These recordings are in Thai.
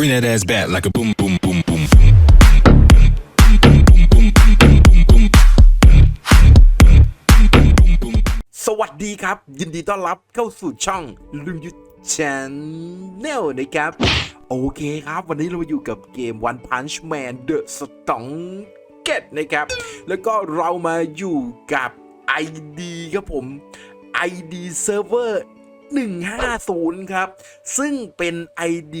Bring that ass back like a boom, boom, boom, boom, boom. สวัสดีครับ ยินดีต้อนรับเข้าสู่ช่องลุงยุทธชนแนลนะครับ โอเคครับ วันนี้เรามาอยู่กับเกม One Punch Man The Strong Get นะครับ แล้วก็เรามาอยู่กับ ID ครับผม ID Server 150 ครับ ซึ่งเป็น ID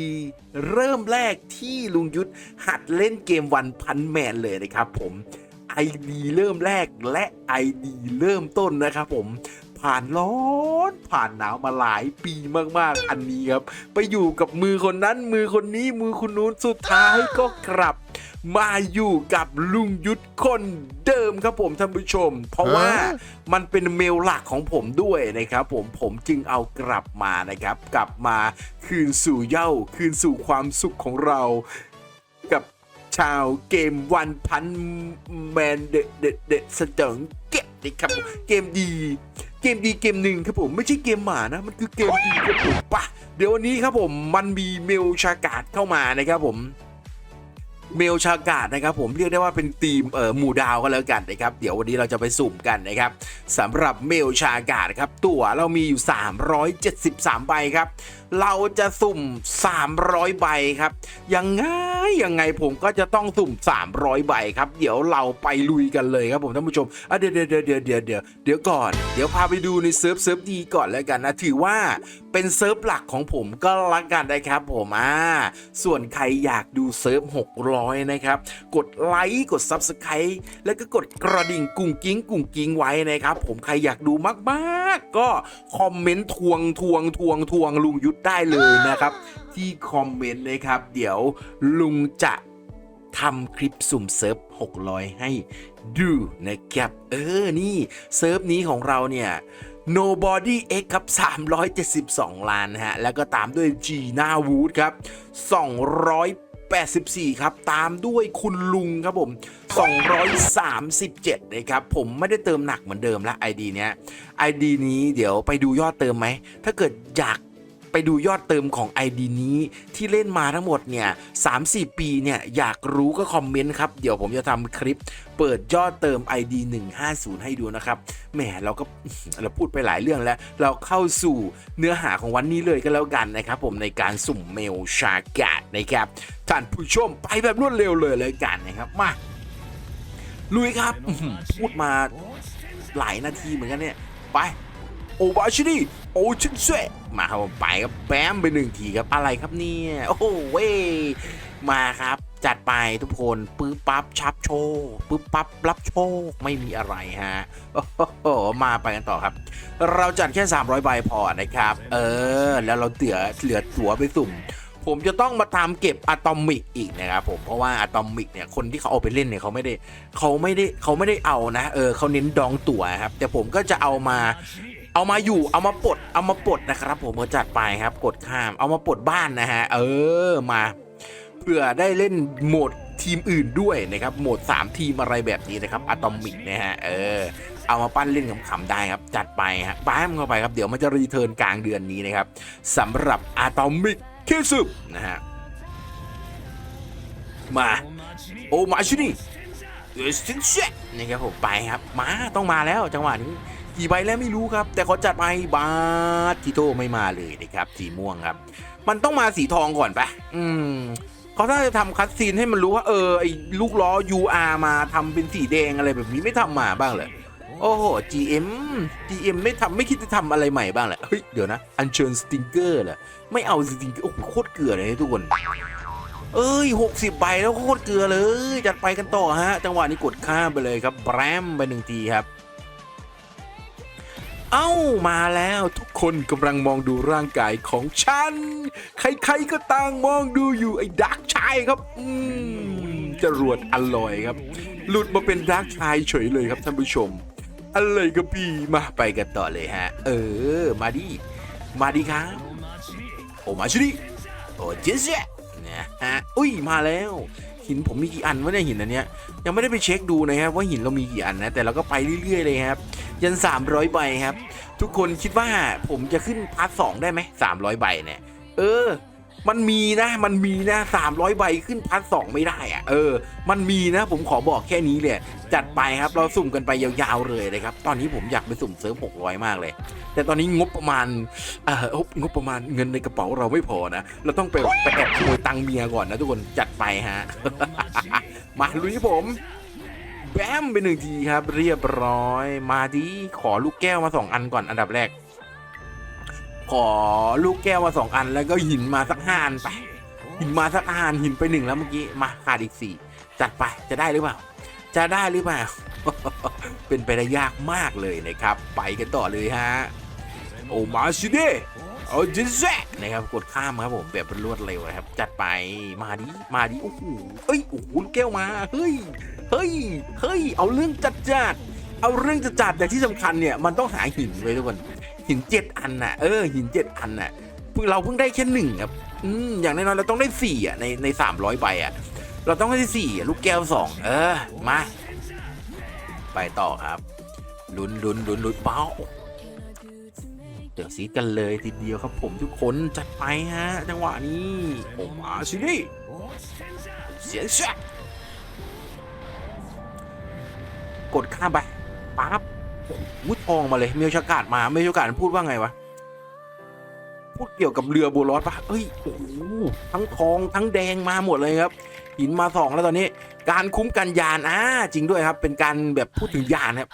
เริ่มแรกที่ลุงยุทธหัดเล่นเกมวันพันแมนเลยนะครับผม ID เริ่มแรกและ ID เริ่มต้นนะครับผมผ่านร้อนผ่านหนาวมาหลายปีมากๆ อันนี้ครับ ไปอยู่กับมือคนนั้นมือคนนี้มือคนนู้นสุดท้ายก็กลับ มาอยู่กับลุงยุทธคนเดิมครับผมท่านผู้ชม เพราะว่ามันเป็นเมลหลักของผมด้วยนะครับผมผมจึงเอากลับมานะครับ กลับมาคืนสู่เหย้าคืนสู่ความสุขของเรา กับชาวเกมวันพันแมนเดเดเดสเติงเก็บนะครับผมเกมดีเกมดีเกมหนึ่งครับผมไม่ใช่เกมหมานะ มันคือเกมดีครับผมปะเดี๋ยววันนี้ครับผมมันมีเมลชากาดเข้ามานะครับผม เมลชากาดนะครับผมเรียกได้ว่าเป็นทีมเอ่อหมู่ดาวก็แล้วกันนะครับเดี๋ยววันนี้เราจะไปสุ่มกันนะครับสำหรับเมลชากาดครับตั๋วเรามีอยู่ 373 ใบครับ เราจะสุ่ม 300 ใบครับ ยังไงยังไงผมก็จะต้องสุ่ม 300 ใบครับ เดี๋ยวเราไปลุยกันเลยครับผมท่านผู้ชมอะเดี๋ยวเดี๋ยวเดี๋ยวเดี๋ยวเดี๋ยวเดี๋ยวก่อน เดี๋ยวพาไปดูในเซิร์ฟเซิร์ฟดีก่อนแล้วกันนะถือว่าเป็นเซิร์ฟหลักของผมก็แล้วกันนะครับผมอ่าส่วนใครอยากดูเซิร์ฟ600 นะครับ กดไลค์กด Subscribe แล้วก็กดกระดิ่งกุ้งกิ้งกุ้งกิ้งไว้นะครับผมใครอยากดูมากๆ ก็คอมเมนต์ทวงทวงทวงทวงลุงยุทธได้เลยนะครับ ที่คอมเมนต์นะครับ เดี๋ยวลุงจะทำคลิปสุ่มเซิร์ฟ 600 ให้ดูนะครับ เออ นี่ เซิร์ฟนี้ของเราเนี่ย Nobody X ครับ 372 ล้านนะฮะ แล้วก็ตามด้วย G นาวูดครับ 284 ครับ ตามด้วยคุณลุงครับผม 237 นะครับ ผมไม่ได้เติมหนักเหมือนเดิมละ ID เนี้ย ID นี้เดี๋ยวไปดูยอดเติมไหม ถ้าเกิดอยาก ไปดูยอดเติมของ ID นี้ที่เล่นมาทั้งหมดเนี่ย3-4ปีเนี่ยอยากรู้ก็คอมเมนต์ครับ เดี๋ยวผมจะทำคลิปเปิดยอดเติม ID 150 ให้ดูนะครับแหมเราก็เราพูดไปหลายเรื่องแล้ว เราเข้าสู่เนื้อหาของวันนี้เลยก็แล้วกันนะครับ ผมในการสุ่มเมลชากาดนะครับท่านผู้ชมไปแบบรวดเร็วเลยเลยกันนะครับมาลุยครับพูดมาหลายนาทีเหมือนกันเนี่ย ไป โอบาชินีโอชินเซะ มาครับผมไปครับแบมไปหนึ่งทีครับอะไรครับเนี่ยโอ้โหเว้ยมาครับ จัดไปทุกคนปึ๊บปั๊บชับโชคปึ๊บปั๊บรับโชคไม่มีอะไรฮะโอ้โหมาไปกันต่อครับ เราจัดแค่ 300ใบพอนะครับ เออ แล้วเราเหลือเหลือตั๋วไปสุ่มผมจะต้องมาตามเก็บอะตอมิกอีกนะครับผมเพราะว่าอะตอมิกเนี่ยคนที่เขาเอาไปเล่นเนี่ยเขาไม่ได้เขาไม่ได้เขาไม่ได้เอานะเออเขาเน้นดองตั๋วครับแต่ผมก็จะเอามา เอามาอยู่เอามาปลดเอามาปลดนะครับ ผมจัดไปครับกดข้ามเอามาปลดบ้านนะฮะ เออมาเพื่อได้เล่นโหมดทีมอื่นด้วยนะครับโหมด 3 ทีมอะไรแบบนี้นะครับอะตอมิกนะฮะเออเอามาปั้นเล่นขำๆได้ครับจัดไปฮะบ้ามเข้าไปครับเดี๋ยวมันจะรีเทิร์นกลางเดือนนี้นะครับสำหรับอะตอมิกเคซึนะฮะมาโอมาชินี่เอสติงเชนะครับผมไปครับมาต้องมาแล้วจังหวะนี้ กี่ใบแล้วไม่รู้ครับ แต่เขาจัดไปบาสทิโตไม่มาเลยนะครับ สีม่วงครับ มันต้องมาสีทองก่อนปะอืมเขาถ้าจะทำคัดซีนให้มันรู้ว่าเออไอ้ลูกล้อ UR มาทำเป็นสีแดงอะไรแบบนี้ไม่ทำมาบ้างเลยโอ้โห GM GM ไม่ทำไม่คิดจะทำอะไรใหม่บ้างเหรอเฮ้ย เดี๋ยวนะ อันเชิญสติงเกอร์เหรอไม่เอาสติงเกอร์โอ้โหโคตรเกลือเลยทุกคน เอ้ย 60 ใบแล้วโคตรเกลือเลย จัดไปกันต่อฮะ จังหวะนี้กดข้ามไปเลยครับ แบรมไปหนึ่งทีครับ เอ้ามาแล้วทุกคนกำลังมองดูร่างกายของฉัน ใครๆก็ต่างมองดูอยู่ไอ้ดักชายครับอืมจรวดอร่อยครับ หลุดมาเป็นดักชายเฉยเลยครับท่านผู้ชม อะไรกับพี่มาไปกันต่อเลยฮะ เออ มาดิมาดิครับ โอมาชิดิโอเจสเนี่ยฮะอุ้ยมาแล้ว หินผมมีกี่อันวะเนี่ยหินอันเนี้ยยังไม่ได้ไปเช็คดูนะครับว่าหินเรามีกี่อันนะแต่เราก็ไปเรื่อยๆเลยครับ ยัน 300 ใบครับ ทุกคนคิดว่าผมจะขึ้นพาร์ทสองได้ไหม300ใบเนี่ยเออ มันมีนะ มันมีนะสามร้อยใบขึ้นพันสองไม่ได้อะเออ มันมีนะ ผมขอบอกแค่นี้เลยจัดไปครับเราสุ่มกันไปยาวๆเลยนะครับ ตอนนี้ผมอยากไปสุ่มเซิร์ฟหกร้อยมากเลย แต่ตอนนี้งบประมาณเอองบประมาณเงินในกระเป๋าเราไม่พอนะ เราต้องไปไปแอบขโมยตังเมียก่อนนะทุกคนจัดไปฮะ มาลุยผมแบมไปหนึ่งทีครับ เรียบร้อย มาดีขอลูกแก้วมาสองอันก่อนอันดับแรก ขอลูกแก้วมาสองอัน แล้วก็หินมาสักห้าอันไป หินมาสักห้าอันหินไปหนึ่งแล้วเมื่อกี้มาขาดอีกสี่จัดไปจะได้หรือเปล่า จะได้หรือเปล่า เป็นไปได้ยากมากเลยนะครับ ไปกันต่อเลยฮะโอมาชิเดโอเจเซนะครับกดข้ามครับผมแบบรวดเร็วนะครับ จัดไปมาดิมาดิโอ้โหเอ้ยโอ้โหลูกแก้วมาเฮ้ยเฮ้ยเฮ้ยเอาเรื่องจัดจัดเอาเรื่องจัดจัดแต่ที่สำคัญเนี่ยมันต้องหาหินไว้ทุกคน หินเจ็ดอันน่ะเออหินเจ็ดอันน่ะเราเพิ่งได้แค่หนึ่งครับอืมอย่างน้อยๆเราต้องได้สี่อะในในสามร้อยใบอะ เราต้องได้สี่ลูกแก้วสองเออมา ไปต่อครับลุ้นลุ้นลุ้นลุ้นเป้าเดี๋ยวซีกันเลยทีเดียวครับผมทุกคนจัดไปฮะ จังหวะนี้ผมมาสิดิเสียงแชกกดข้ามไปปั๊บ วุ้ทองมาเลยมีโอกาสมามีโอกาสพูดว่าไงวะพูดเกี่ยวกับเรือโบรอดปะเอ้ยโอ้ทั้งทองทั้งแดงมาหมดเลยครับหินมาสองแล้วตอนนี้ การคุ้มกันยานอ่าจริงด้วยครับ เป็นการแบบพูดถึงยานครับ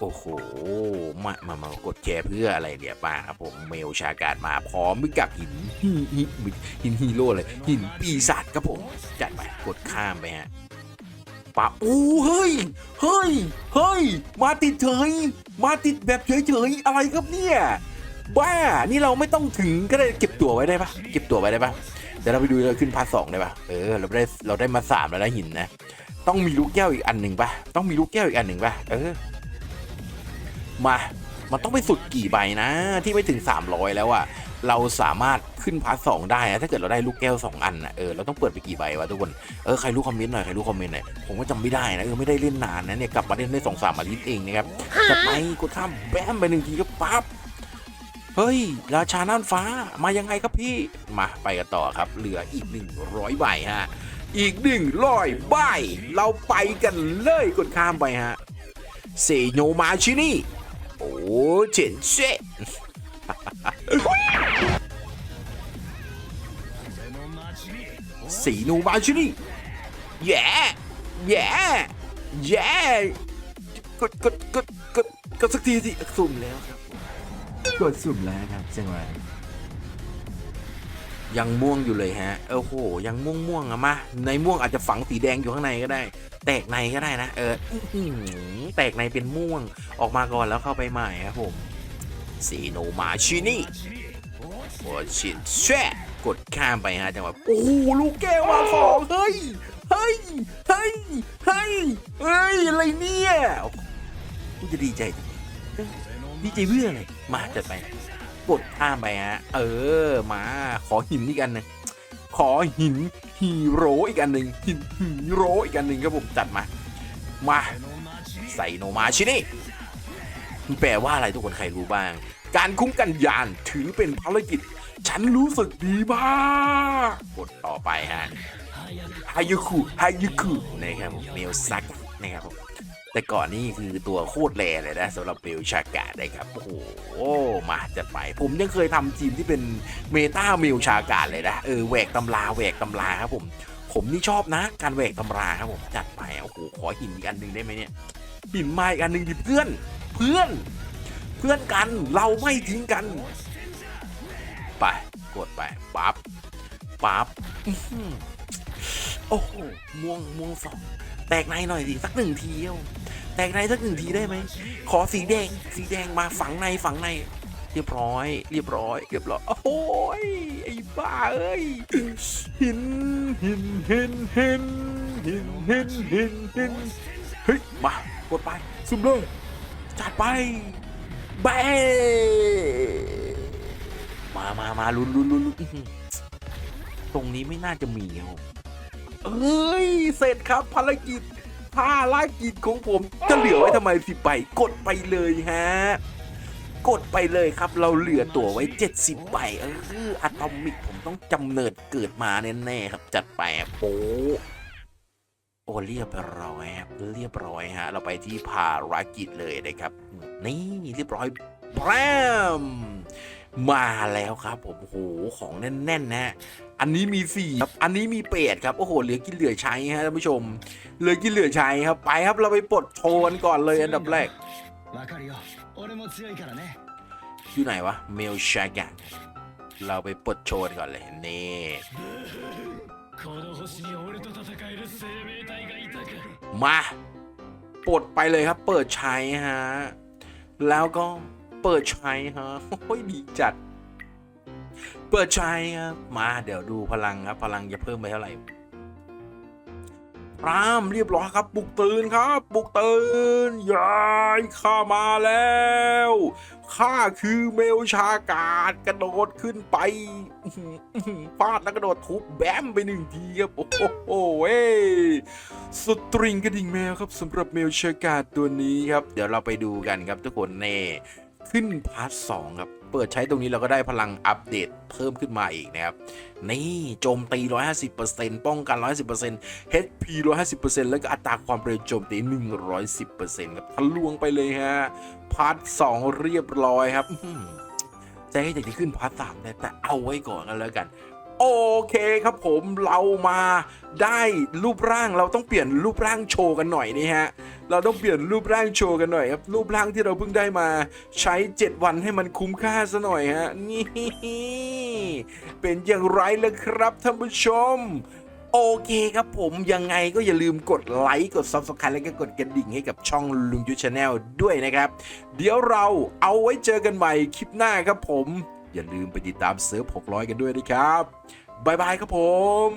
โอ้โห มามามากดแชร์เพื่ออะไรเนี่ยป้าครับผมเมลชากาดมาพร้อมกับหินหินฮีโร่เลยหินปีศาจครับผม จัดไปกดข้ามไปฮะ ป้าโอ้เฮ้ย เฮ้ย เฮ้ย มาติดเฉย มาติดแบบเฉยๆ อะไรครับเนี่ย บ้า นี่เราไม่ต้องถึงก็ได้เก็บตั๋วไว้ได้ปะเก็บตั๋วไว้ได้ปะเดี๋ยวเราไปดูเราขึ้นพาสองได้ปะเออ เราได้ เราได้มาสามแล้วนะหินนะ ต้องมีลูกแก้วอีกอันหนึ่งปะต้องมีลูกแก้วอีกอันหนึ่งปะเออ มา มันต้องไปสุดกี่ใบนะ ที่ไม่ถึง 300 แล้วอะ เราสามารถขึ้นพาร์ทสองได้นะถ้าเกิดเราได้ลูกแก้ว 2 อันนะเออเราต้องเปิดไปกี่ใบวะทุกคนเออใครรู้คอมเมนต์หน่อยใครรู้คอมเมนต์หน่อยผมก็จำไม่ได้นะเออไม่ได้เล่นนานนะเนี่ยกลับมาเล่นได้สองสามอาทิตย์เองนะครับจะไปกดข้ามแบมไปหนึ่งทีก็ปั๊บเฮ้ย ราชาน่านฟ้ามายังไงครับพี่มาไปกันต่อครับ เหลืออีก 100 ใบฮะ อีกหนึ่งร้อยใบ เราไปกันเลยกดข้ามไปฮะเซโนมาชินี่ โอ้เฉินเช่ สีนูมาชินี่แย่แย่แย่กดกดกดกดกดสักทีสิสุ่มแล้วครับกดสุ่มแล้วครับจังหวะยังม่วงอยู่เลยฮะโอ้โหยังม่วงม่วงอะมาในม่วงอาจจะฝังสีแดงอยู่ข้างในก็ได้ แตกในก็ได้นะเอออื้อหือแตกในเป็นม่วงออกมาก่อนแล้วเข้าไปใหม่ครับผมสีโนมาชินี่โอชินแช่ กดข้ามไปฮะจังหวะโอ้โหลูกแก้วมาสองเฮ้ยเฮ้ยเฮ้ยเฮ้ยเฮ้ยอะไรเนี่ยโอ้โหกูจะดีใจดีใจเพื่ออะไรมาจัดไปกดข้ามไปฮะเออมาขอหินอีกอันหนึงขอหินฮีโร่อีกอันหนึ่งหินฮีโร่อีกอันหนึ่งครับผมจัดมา มาใส่โนมาชินี่แปลว่าอะไรทุกคนใครรู้บ้าง การคุ้มกันยานถือเป็นภารกิจ ฉันรู้สึกดีมากกดต่อไปฮะฮายุคุฮายุคุนะครับผมเมลซักนะครับผมแต่ก่อนนี่คือตัวโคตรแรเลยนะสำหรับเบลชากานะครับโอ้โหมาจัดไป ผมยังเคยทำทีมที่เป็นเมตาเมลชากาเลยนะเออแหวกตำราแหวกตำราครับผม ผมนี่ชอบนะ การแหวกตำราครับผมจัดไปโอ้โหขอหินอีกอันหนึ่งได้ไหมเนี่ยหินมาอีกอันหนึ่งดิเพื่อน เพื่อน เพื่อนกันเราไม่ทิ้งกัน ไป กดไปปั๊บปั๊บโอ้โหม่วงม่วงสองแตกในหน่อยสิสักหนึ่งทีเดียวแตกในสักหนึ่งทีได้ไหมขอสีแดง สีแดงมาฝังในฝังใน เรียบร้อย เรียบร้อย เรียบร้อย โอ้ยไอ้บ้าเอ้ยหินหินหินหินหินหินหินหินเฮ้ยมากดไปซุ่มเลยจัดไปแบ มามามาลุ้นลุ้นลุ้นตรงนี้ไม่น่าจะมีครับเอ้ย เสร็จครับภารกิจภารกิจของผมจะเหลือไว้ทำไมสิบใบกดไปเลยฮะ กดไปเลยครับ เราเหลือตั๋วไว้ 70ใบเอออะตอมิกผมต้องจำเนิดเกิดมาแน่ๆครับ จัดไปโอ้โอ้เรียบร้อยครับเรียบร้อยฮะ เราไปที่ภารกิจเลยนะครับ นี่เรียบร้อยแบรม มาแล้วครับผมโอ้โหของแน่นๆน,นะอันนี้มีสี่ครับอันนี้มีเปดครับโอ้โหเหลือกินเหลือใช้ฮะท่านผู้ชมเหลือกินเหลือใช้ครับไปครับเราไปปลดโชว์กันก่อนเลยอันดับแรกอยู่ไหนวะเมลชากันเราไปปลดโชว์ก่อนเลยนี่มาปลดไปเลยครับเปิดใช้ฮะแล้วก็ เปิดใช้ฮะโอ้ยดีจัด เปิดใช้ครับมาเดี๋ยวดูพลังครับ พลังจะเพิ่มไปเท่าไหร่พรามเรียบร้อยครับปลุกตื่นครับปลุกตื่นยายข้ามาแล้วข้าคือเมลชากาดกระโดดขึ้นไปฟาดแล้วกระโดดทุบแบมไปหนึ่งทีครับโอ้โหเว้สตริงกระดิ่งแมวครับสำหรับเมลชอร์กาดตัวนี้ครับ เดี๋ยวเราไปดูกันครับทุกคนเน่ ขึ้นพาร์ทสองครับ เปิดใช้ตรงนี้เราก็ได้พลังอัปเดตเพิ่มขึ้นมาอีกนะครับ นี่โจมตี 150%ป้องกัน 150% HP 150%แล้วก็อัตราความเร็วโจมตี 110%ครับทะลวงไปเลยฮะ พาร์ทสองเรียบร้อยครับจะใจให้อยากจะขึ้นพาร์ทสามแต่แต่เอาไว้ก่อนกันแล้วกัน โอเคครับผมเรามาได้รูปร่างเราต้องเปลี่ยนรูปร่างโชว์กันหน่อยนี่ฮะเราต้องเปลี่ยนรูปร่างโชว์กันหน่อยครับรูปร่างที่เราเพิ่งได้มาใช้ 7 วันให้มันคุ้มค่าซะหน่อยฮะนี่เป็นอย่างไรล่ะครับท่านผู้ชมโอเคครับผมยังไงก็อย่าลืมกดไลค์กด Subscribe แล้วก็กดกระดิ่งให้กับช่องลุงยุชาแนลด้วยนะครับ เดี๋ยวเราเอาไว้เจอกันใหม่คลิปหน้าครับผม อย่าลืมไปติดตามเซิร์ฟ600 กันด้วยนะครับบายบายครับผม